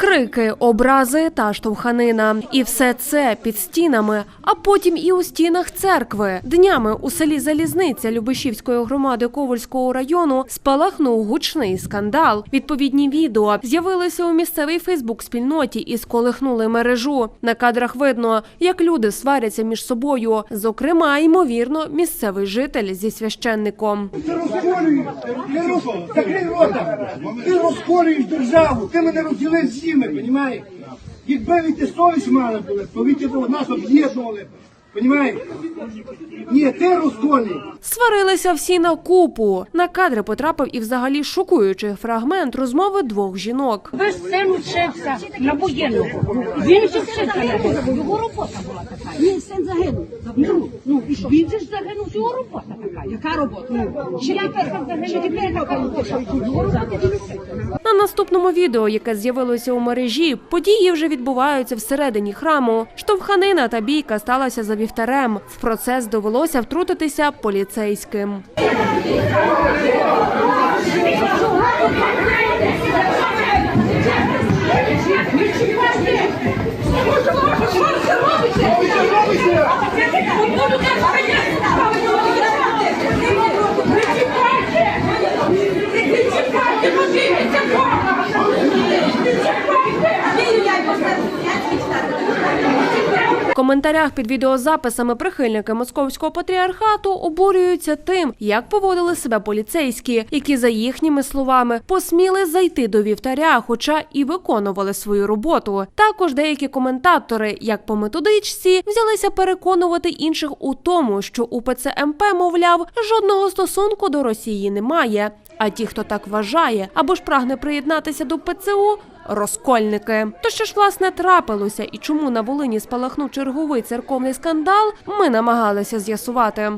Крики, образи та штовханина. І все це під стінами, а потім і у стінах церкви. Днями у селі Залізниця Любишівської громади Ковальського району спалахнув гучний скандал. Відповідні відео з'явилися у місцевій Фейсбук-спільноті і сколихнули мережу. На кадрах видно, як люди сваряться між собою. Зокрема, ймовірно, місцевий житель зі священником. Ти розколюєш, ти розколюєш державу, ти мене розділив з ними. Якби ви ти совість мали були, то ви б нас об'єднували, понімаєш? Ні, ти розколюєш. Сварилися всі на купу. На кадри потрапив і взагалі шокуючий фрагмент розмови двох жінок. Ваш син вчився на воєнного. Він же вчився на воєнного. Його робота була така. Він син загинув. Ну, ну. Він же ж загинув, його робота така. Яка робота? Ну, чи? Чи тепер? Що? На наступному відео, яке з'явилося у мережі, події вже відбуваються всередині храму. Штовханина та бійка сталася за вівтарем. В процес довелося втрутитися поліцейським. В коментарях під відеозаписами прихильники московського патріархату обурюються тим, як поводили себе поліцейські, які, за їхніми словами, посміли зайти до вівтаря, хоча і виконували свою роботу. Також деякі коментатори, як по методичці, взялися переконувати інших у тому, що УПЦ МП, мовляв, жодного стосунку до Росії немає. А ті, хто так вважає або ж прагне приєднатися до ПЦУ, розкольники. То що ж власне трапилося і чому на Волині спалахнув черговий церковний скандал, ми намагалися з'ясувати.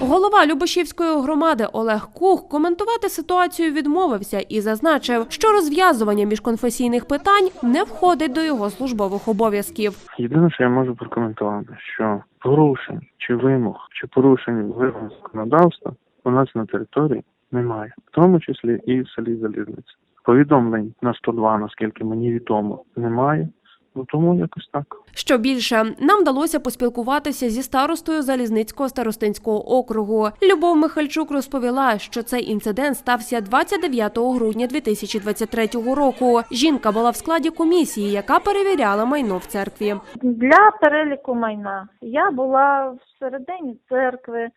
Голова Любашівської громади Олег Кух коментувати ситуацію відмовився і зазначив, що розв'язування міжконфесійних питань не входить до його службових обов'язків. Єдине, що я можу прокоментувати, що порушень чи вимог, чи порушень вимог законодавства у нас на території немає, в тому числі і в селі Залізниця. Повідомлень на 102, наскільки мені відомо, немає. Ну тому якось так. Що більше, нам вдалося поспілкуватися зі старостою Залізницького старостинського округу. Любов Михальчук розповіла, що цей інцидент стався 29 грудня 2023 року. Жінка була в складі комісії, яка перевіряла майно в церкві. Для переліку майна я була всередині церкви.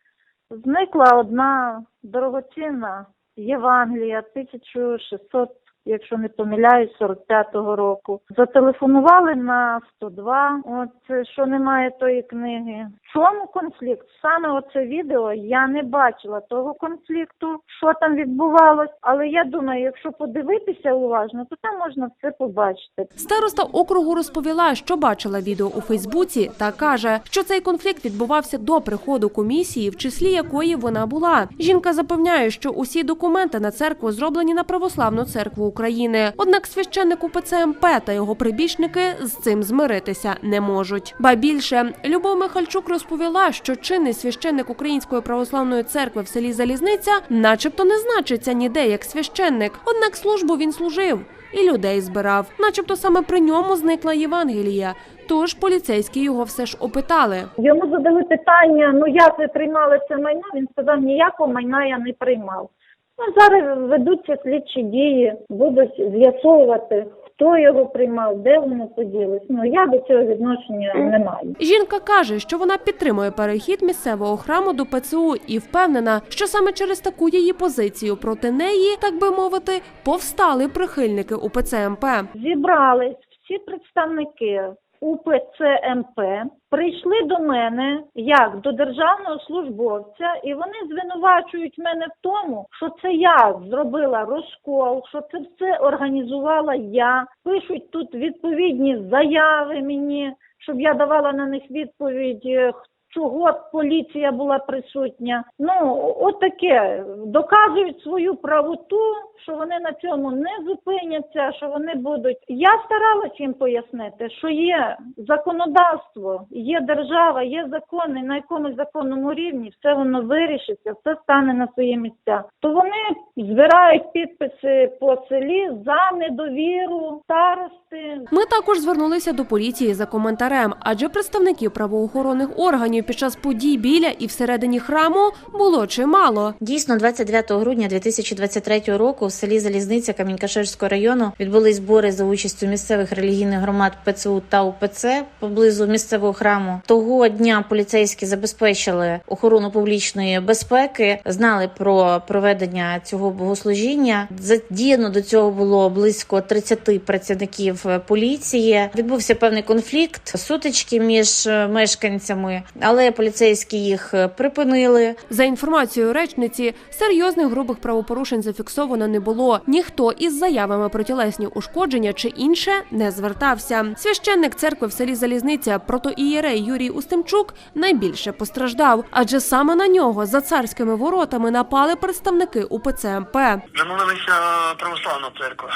Зникла одна дорогоцінна Євангелія 1600, якщо не помиляюсь, 45-го року. Зателефонували на 102, от що немає тої книги. Чому конфлікт? Саме оце відео я не бачила того конфлікту, що там відбувалось. Але я думаю, якщо подивитися уважно, то там можна все побачити. Староста округу розповіла, що бачила відео у Фейсбуці, та каже, що цей конфлікт відбувався до приходу комісії, в числі якої вона була. Жінка запевняє, що усі документи на церкву зроблені на православну церкву України. Однак священник УПЦ МП та його прибічники з цим змиритися не можуть. Ба більше Любов Михальчук розповіла, що чинний священник Української православної церкви в селі Залізниця, начебто, не значиться ніде як священник. Однак службу він служив і людей збирав, начебто саме при ньому зникла Євангелія. Тож поліцейські його все ж опитали. Йому задали питання: ну як ви приймали це майно? Він сказав, ніякого майна я не приймав. Ну зараз ведуться слідчі дії, будуть з'ясовувати, хто його приймав, де воно поділось. Ну я до цього відношення не маю. Жінка каже, що вона підтримує перехід місцевого храму до ПЦУ і впевнена, що саме через таку її позицію проти неї, так би мовити, повстали прихильники УПЦ МП. Зібрались всі представники УПЦ МП, прийшли до мене як до державного службовця, і вони звинувачують мене в тому, що це я зробила розкол, що це все організувала я. Пишуть тут відповідні заяви мені, щоб я давала на них відповідь. Чого поліція була присутня. Ну, от таке. Доказують свою правоту, що вони на цьому не зупиняться, що вони будуть. Я старалась їм пояснити, що є законодавство, є держава, є закони, на якомусь законному рівні все воно вирішиться, все стане на свої місця. То вони збирають підписи по селі за недовіру старости, Ми також звернулися до поліції за коментарем, адже представників правоохоронних органів під час подій біля і всередині храму було чимало. Дійсно, 29 грудня 2023 року в селі Залізниця Камінькаширського району відбулись збори за участю місцевих релігійних громад ПЦУ та УПЦ поблизу місцевого храму. Того дня поліцейські забезпечили охорону публічної безпеки, знали про проведення цього богослужіння. Задіяно до цього було близько 30 працівників поліції. Відбувся певний конфлікт, сутички між мешканцями, але поліцейські їх е, припинили. За інформацією речниці, серйозних грубих правопорушень зафіксовано не було. Ніхто із заявами про тілесні ушкодження чи інше не звертався. Священник церкви в селі Залізниця протоієрей Юрій Устимчук найбільше постраждав, адже саме на нього за царськими воротами напали представники УПЦ МП. Замовилися православна церква.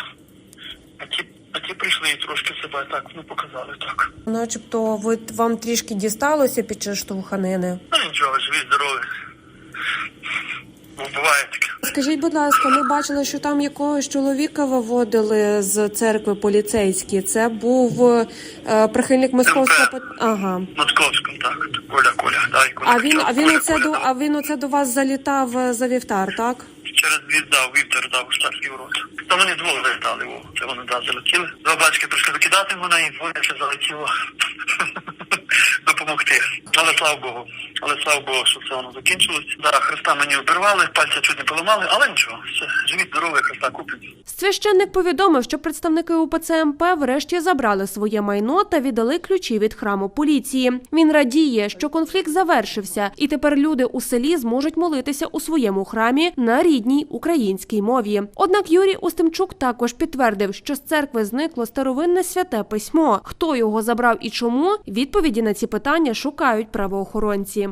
Ті, а ті прийшли і трошки себе так ну, показали так. Начебто, ви вам трішки дісталося під час штовханини. Ну нічого, живі, здорові. Буває таке. Скажіть, будь ласка, ми бачили, що там якогось чоловіка виводили з церкви поліцейські. Це був е, прихильник московського пат- Ага. Московським, так. Коля, Коля, дай Коля. А він, а він Коля, оце Коля, до дав. а він оце до вас залітав е, за вівтар, так? Через двір дав, вівтар дав штатський ворот. Та вони це вони да, залетіли. Два батьки прийшли викидати мене і двоє ще залетіло допомогти. Але слава Богу. Але слава Богу, що все воно закінчилось. Да, Христа мені обірвали, пальця чуть не поламали, але нічого, все, живі, Христа куплять. Священник повідомив, що представники УПЦ МП врешті забрали своє майно та віддали ключі від храму поліції. Він радіє, що конфлікт завершився, і тепер люди у селі зможуть молитися у своєму храмі на рідній українській мові. Однак Юрій Устимчук також підтвердив, що з церкви зникло старовинне святе письмо. Хто його забрав і чому? Відповіді на ці питання шукають правоохоронці.